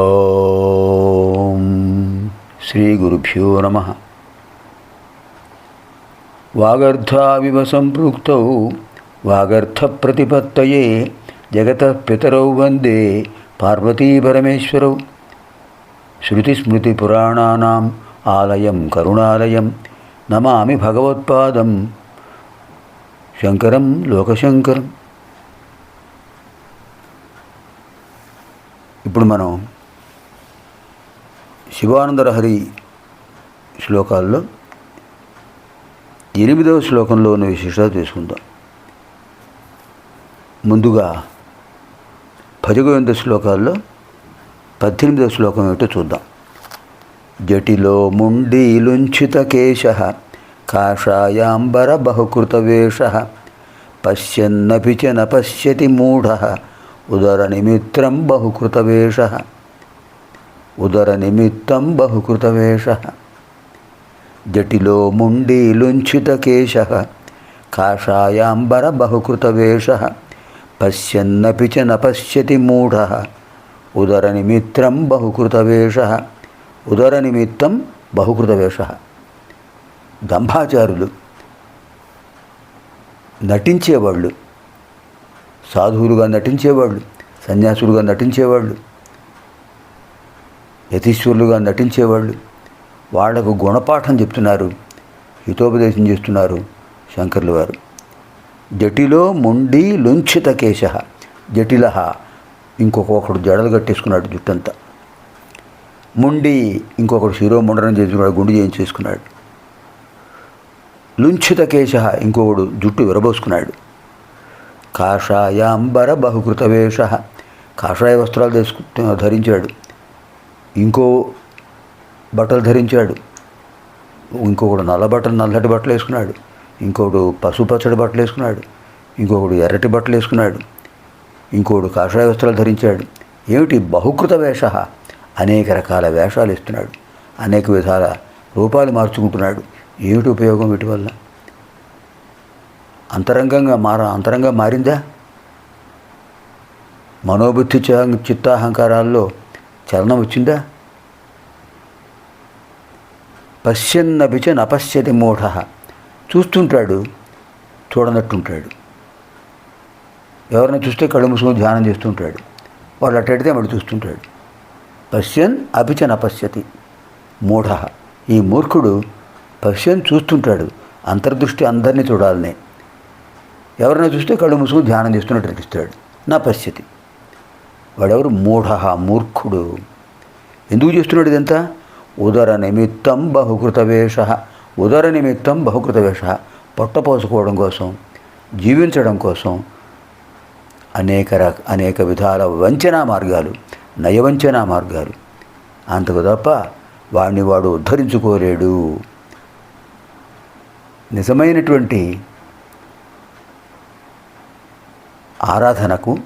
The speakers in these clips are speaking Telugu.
ఓం శ్రీ గురుభ్యో నమ. వాగర్ధావివ సంపృక్తౌ వాగర్థప్రతిపత్తయే జగత పితరౌ వందే పార్వతీపరమేశ్వరౌ శృతిస్మృతిపురాణానాం ఆలయం కరుణాలయం నమామి భగవత్పాదం. శంకరం లోకశంకరం. ఇప్పుడు మనం శివానందరహరి శ్లోకాల్లో ఎనిమిదవ శ్లోకంలో ఉన్న విశేషాలు తీసుకుందాం ముందుగా పదిగోవింద శ్లోకాల్లో పద్దెనిమిదవ శ్లోకం ఏమిటో చూద్దాం. జటిలో ముండీలుంచిత కేశ కాషాయాంబర బహుకృత వేష పశ్యన్నపి చ న పశ్యతి మూఢ ఉదర నిమిత్రం బహుకృత వేష. ఉదర నిమిత్తం బహుకృతవేష. జటిలో ముండీలుంచిత కేశ. కాషాయాంబర బహుకృతవేష. పశ్యన్నపి చ న పశ్యతి మూఢ. ఉదర నిమిత్రం బహుకృత వేష ఉదర నిమిత్తం బహుకృత దంభాచారులు నటించేవాళ్ళు సాధువులుగా నటించేవాళ్ళు సన్యాసులుగా నటించేవాళ్ళు యతీశ్వరులుగా నటించేవాళ్ళు. వాళ్ళకు గుణపాఠం చెప్తున్నారు. హితోపదేశం చేస్తున్నారు శంకర్లు వారు. జటిలో ముండి లుంఛిత కేశ. జటిల. ఇంకొకడు జడలు కట్టేసుకున్నాడు జుట్టంతా. ముండి ఇంకొకడు శిరోముండనం చేసుకున్నాడు గుండు చేయించేసుకున్నాడు. లుంఛిత కేశ ఇంకొకడు జుట్టు విరబోసుకున్నాడు. కాషాయాంబర బహుకృత వేష. కాషాయ వస్త్రాలు తీసుకు ధరించాడు. ఇంకో బట్టలు ధరించాడు. ఇంకొకడు నల్ల బట్టలు నల్లటి బట్టలు వేసుకున్నాడు. ఇంకొకడు పసుపచ్చడి బట్టలు వేసుకున్నాడు. ఇంకొకడు ఎర్రటి బట్టలు వేసుకున్నాడు. ఇంకొకడు కాషాయ వస్త్రాలు ధరించాడు. ఏమిటి బహుకృత వేష? అనేక రకాల వేషాలు ఇస్తున్నాడు అనేక విధాల రూపాలు మార్చుకుంటున్నాడు. ఏమిటి ఉపయోగం వీటి వల్ల? అంతరంగంగా మార అంతరంగా మారిందా? మనోబుద్ధి చ- చిత్తాహంకారాల్లో చలనం వచ్చిందా పశ్యన్నపిచ నపశ్యతి మూఢ. చూస్తుంటాడు చూడనట్టుంటాడు. ఎవరిని చూస్తే కళ్ళు మూసుకొని ధ్యానం చేస్తుంటాడు. వాళ్ళు అట్టడితే వాడు చూస్తుంటాడు. పశ్యన్ అపిచ నపశ్యతి మూఢ. ఈ మూర్ఖుడు పశ్యన్ చూస్తుంటాడు అంతర్దృష్టి అందరినీ చూడాలనే. ఎవరైనా చూస్తే కళ్ళు మూసుకొని ధ్యానం చేస్తున్నట్టు అనిపిస్తాడు. నా పశ్యతి వాడెవరు? మూఢ మూర్ఖుడు. ఎందుకు చేస్తున్నాడు ఇదంతా? ఉదర నిమిత్తం బహుకృత వేష. ఉదర నిమిత్తం బహుకృత వేష. కోసం జీవించడం కోసం అనేక రక అనేక విధాల వంచనా మార్గాలు నయవంచనా మార్గాలు. అంతకు తప్ప వాడిని వాడు ఉద్ధరించుకోలేడు. నిజమైనటువంటి ఆరాధనకు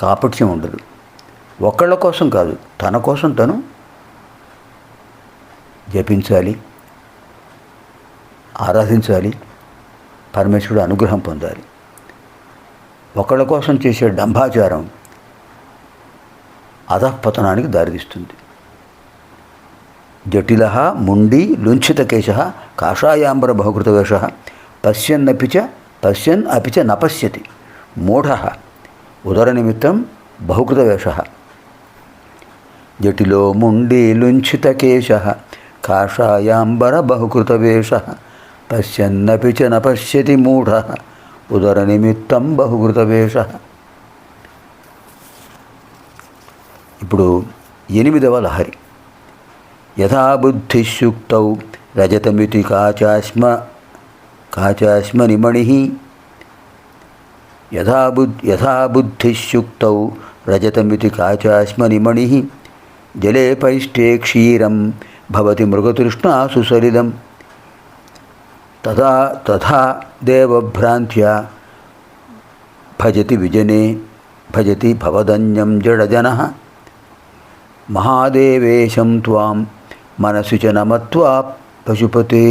కాపట్యం ఉండదు. ఒకళ్ళ కోసం కాదు తన కోసం తను జపించాలి ఆరాధించాలి పరమేశ్వరుడు అనుగ్రహం పొందాలి. ఒకళ్ళ కోసం చేసే డంభాచారం అధఃపతనానికి దారితీస్తుంది. జటిల ముండి లుంఛితకేశ కాషాయాంబర బహుకృతవేష పశ్యన్నపిచ పశ్యన్ అపిచ నపశ్యతి. మూఢ ఉదరనిమిత్తం బహుకృత వేష జటిలో ముండి లుంఛితకేశ కాషాయాంబర బహుకృత వేష పశ్యన్నపి చ నపశ్యతి మూఢ ఉదరనిమిత్తం బహుకృత వేష ఇప్పుడు ఎనిమిదవ లహరి. యథాబుద్ధిశుక్త రజతమితి కాచాస్మ కాచాస్మని మణి యథాబుద్ యథాబుద్ధిశుక్తౌ రజతమితి కాచాస్మని మణి జలే పైష్టే క్షీరం భవతి మృగతృష్ణాసు సలిలం తథా తథా దేవభ్రాంత్యా భజతి విజనే భజతి భవదన్యం జడజన మహాదేవేశం త్వాం మనసి చ నమత్వా పశుపతే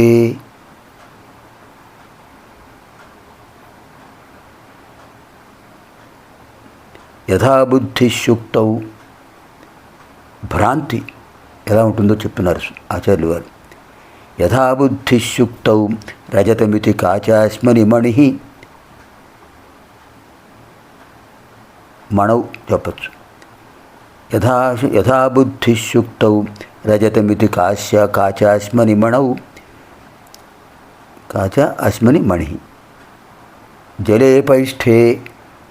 యథాబుద్ధిశుక్తౌ. భ్రాంతి ఎలా ఉంటుందో చెప్తున్నారు ఆచార్యులు గారు యథాబుద్ధిశుక్తౌ రజతమితి కాచాస్మని మణి. మణవు చెప్పచ్చు. యథా యథాబుద్ధిశుక్తౌ రజతమితి కాశ్య కాచాస్మని మణౌ. కాచ అస్మని మణి. జలే పైష్ఠే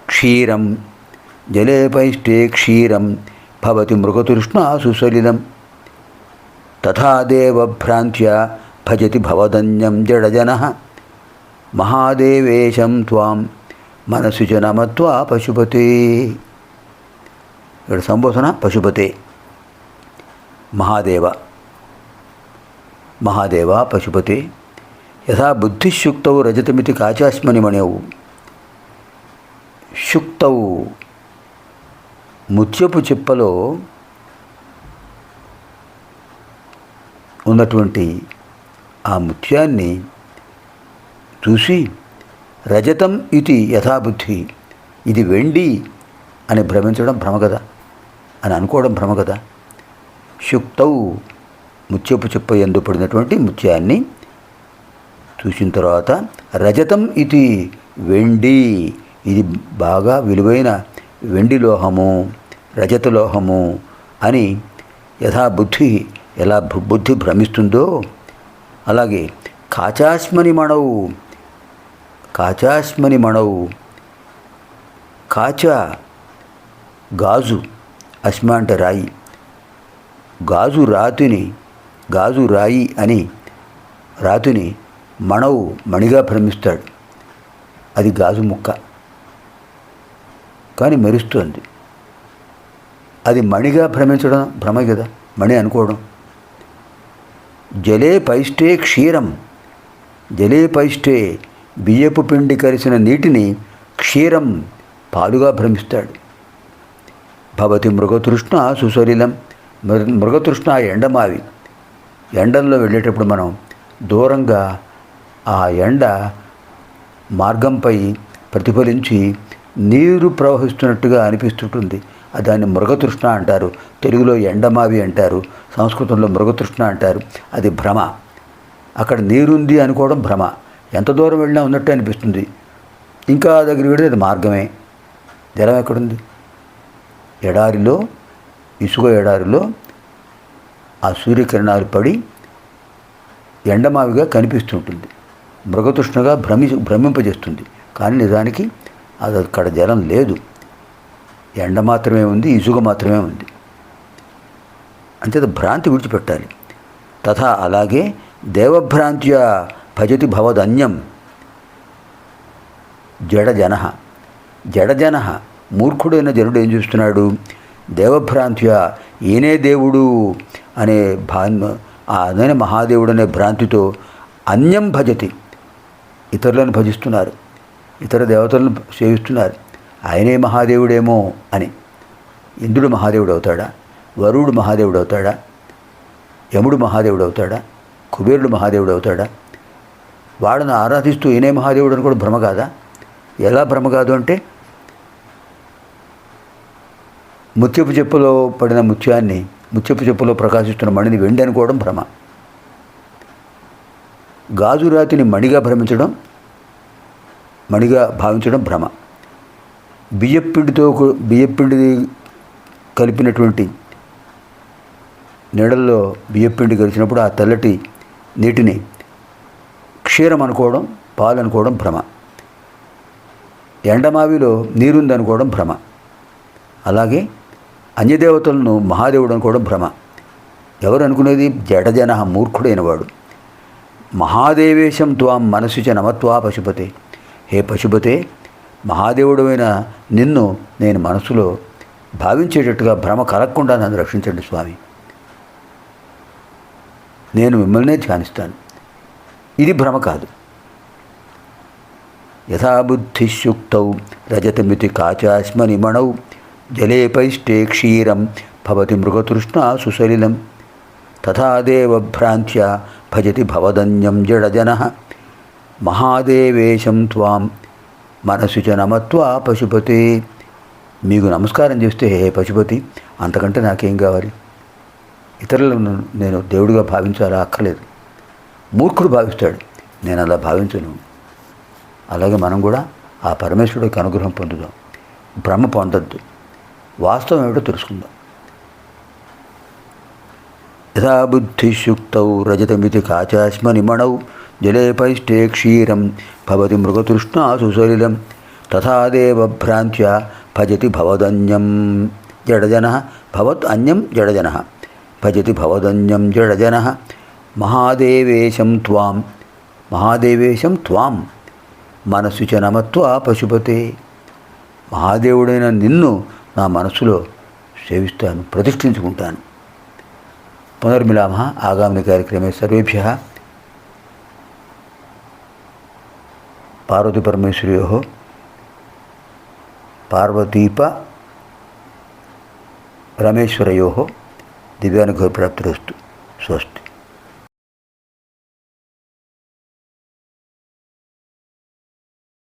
క్షీరం జలేపైష్టే క్షీరం భవతి మృగతృష్ణా సుసలిలం తథా దేవభ్రాంత్య భజతి భవదన్యం జడజన మహాదేవేశం త్వాం మనసు చ నమత్వా పశుపతే ఇక్కడ సంబోధన పశుపతే మహాదేవ మహాదేవ పశుపతే యథా బుద్ధిశుక్తౌ రజతమితి కాచాస్మని మణేవు శుక్తౌ ముత్యపు చిప్పలో ఉన్నటువంటి ఆ ముత్యాన్ని చూసి రజతం ఇది యథాబుద్ధి ఇది వెండి అని భ్రమించడం భ్రమ కదా అని అనుకోవడం భ్రమ కదా శుక్తౌ ముత్యపు చెప్ప ఎందు పడినటువంటి ముత్యాన్ని చూసిన తర్వాత రజతం ఇది వెండి ఇది బాగా విలువైన వెండి లోహము. రజతలోహము అని యథా బుద్ధి ఎలా బు- బుద్ధి భ్రమిస్తుందో అలాగే కాచాస్మని మణవు కాచాస్మని మణవు కాచ గాజు అస్మ అంటే రాయి గాజు రాతిని గాజు రాయి అని రాతిని మణవు మణిగా భ్రమిస్తాడు. అది గాజు ముక్క. కానీ మెరుస్తుంది. అది మణిగా భ్రమించడం భ్రమ కదా మణి అనుకోవడం. జలే పైష్టే క్షీరం జలే పైష్టే బియ్యపు పిండి కలిసిన నీటిని క్షీరం పాలుగా భ్రమిస్తాడు. భవతి మృగతృష్ణ సుసలిలం మృ- మృగతృష్ణ ఎండమావి. ఎండల్లో వెళ్ళేటప్పుడు మనం దూరంగా ఆ ఎండ మార్గంపై ప్రతిఫలించి నీరు ప్రవహిస్తున్నట్టుగా అనిపిస్తుంటుంది. దాన్ని మృగతృష్ణ అంటారు. తెలుగులో ఎండమావి అంటారు. సంస్కృతంలో మృగతృష్ణ అంటారు. అది భ్రమ. అక్కడ నీరుంది అనుకోవడం భ్రమ. ఎంత దూరం వెళ్ళినా ఉన్నట్టు అనిపిస్తుంది. ఇంకా దగ్గర వెళితే అది మార్గమే. జలం ఎక్కడుంది? ఎడారిలో ఇసుక ఎడారిలో ఆ సూర్యకిరణాలు పడి ఎండమావిగా కనిపిస్తుంటుంది. మృగతృష్ణగా భ్రమి భ్రమింపజేస్తుంది. కానీ నిజానికి అది అక్కడ జలం లేదు. ఎండ మాత్రమే ఉంది ఇసుక మాత్రమే ఉంది. అంతేత భ్రాంతి విడిచిపెట్టాలి. తథా అలాగే దేవభ్రాంత్య భజతి భవదన్యం జడజన. జడజన మూర్ఖుడైన జనుడు ఏం చేస్తున్నాడు? దేవభ్రాంత్య ఈయనే దేవుడు అనే భా అదనే మహాదేవుడు అనే భ్రాంతితో అన్యం భజతి. ఇతరులను భజిస్తున్నారు. ఇతర దేవతలను సేవిస్తున్నారు. ఆయనే మహాదేవుడేమో అని. ఇంద్రుడు మహాదేవుడు అవుతాడా వరుడు మహాదేవుడు అవుతాడా యముడు మహాదేవుడు అవుతాడా కుబేరుడు మహాదేవుడు అవుతాడా వాడిని ఆరాధిస్తూ ఈయనే మహాదేవుడు అని కూడా భ్రమ కాదా? ఎలా భ్రమ కాదు అంటే ముత్యపు చెప్పులో పడిన ముత్యాన్ని ముత్యపు చెప్పులో ప్రకాశిస్తున్న మణిని వెండి అనుకోవడం భ్రమ. గాజు రాతిని మణిగా భ్రమించడం మణిగా భావించడం భ్రమ. బియ్యపిండితో బియ్యపిండి కలిపినటువంటి నీడల్లో బియ్యపిండి కలిసినప్పుడు ఆ తెల్లటి నీటిని క్షీరం అనుకోవడం పాలు అనుకోవడం భ్రమ. ఎండమావిలో నీరుందనుకోవడం భ్రమ. అలాగే అన్యదేవతలను మహాదేవుడు అనుకోవడం భ్రమ. ఎవరు అనుకునేది? జడజన మూర్ఖుడైన వాడు. మహాదేవేశం త్వాం మనసు చ నమత్వా పశుపతే. హే పశుపతే మహాదేవుడమైన నిన్ను నేను మనసులో భావించేటట్టుగా భ్రమ కలగకుండా నన్ను రక్షించండి స్వామి. నేను మిమ్మల్నే ధ్యానిస్తాను. ఇది భ్రమ కాదు. యథాబుద్ధిశుక్తౌ రజతమితి కాచాస్మనిమణౌ జలేపైష్టే క్షీరం భవతి మృగతృష్ణ సుసలిలం తథాదేవ భ్రాంత్య భజతి భవదన్యం జడజన మహాదేవేశం త్వాం మనసు చ నమత్వ పశుపతి. మీకు నమస్కారం చేస్తే హే పశుపతి అంతకంటే నాకేం కావాలి? ఇతరులను నేను దేవుడిగా భావించాలా? అక్కర్లేదు. మూర్ఖుడు భావిస్తాడు. నేను అలా భావించను. అలాగే మనం కూడా ఆ పరమేశ్వరుడికి అనుగ్రహం పొందుదాం. భ్రమ పొందద్దు. వాస్తవం ఏమిటో తెలుసుకుందాం. యథా బుద్ధిశుక్తౌ రజతమితి కాచాశ్మ నిమణౌ జలేపైష్టే క్షీరం భవతి మృగతృష్ణా సుసలిలం తథాదేవభ్రాంత్య భజతి భవదన్యం జడజన భవత్ అన్యం జడజన భజతి భవదన్యం జడజన మహాదేవేశం త్వాం మహాదేవేశం త్వాం మనస్సు చ నమత్వ పశుపతే మహాదేవుడైన నిన్ను నా మనస్సులో సేవిస్తాను ప్రతిష్ఠించుకుంటాను। పునర్మిలామ ఆగామి కార్యక్రమే సర్వేభ్య। పార్వతి పరమేశ్వర్యో పార్వతీప రమేశ్వరయో దివ్యానుగ్రహ ప్రాప్తిరస్తు స్వస్తి.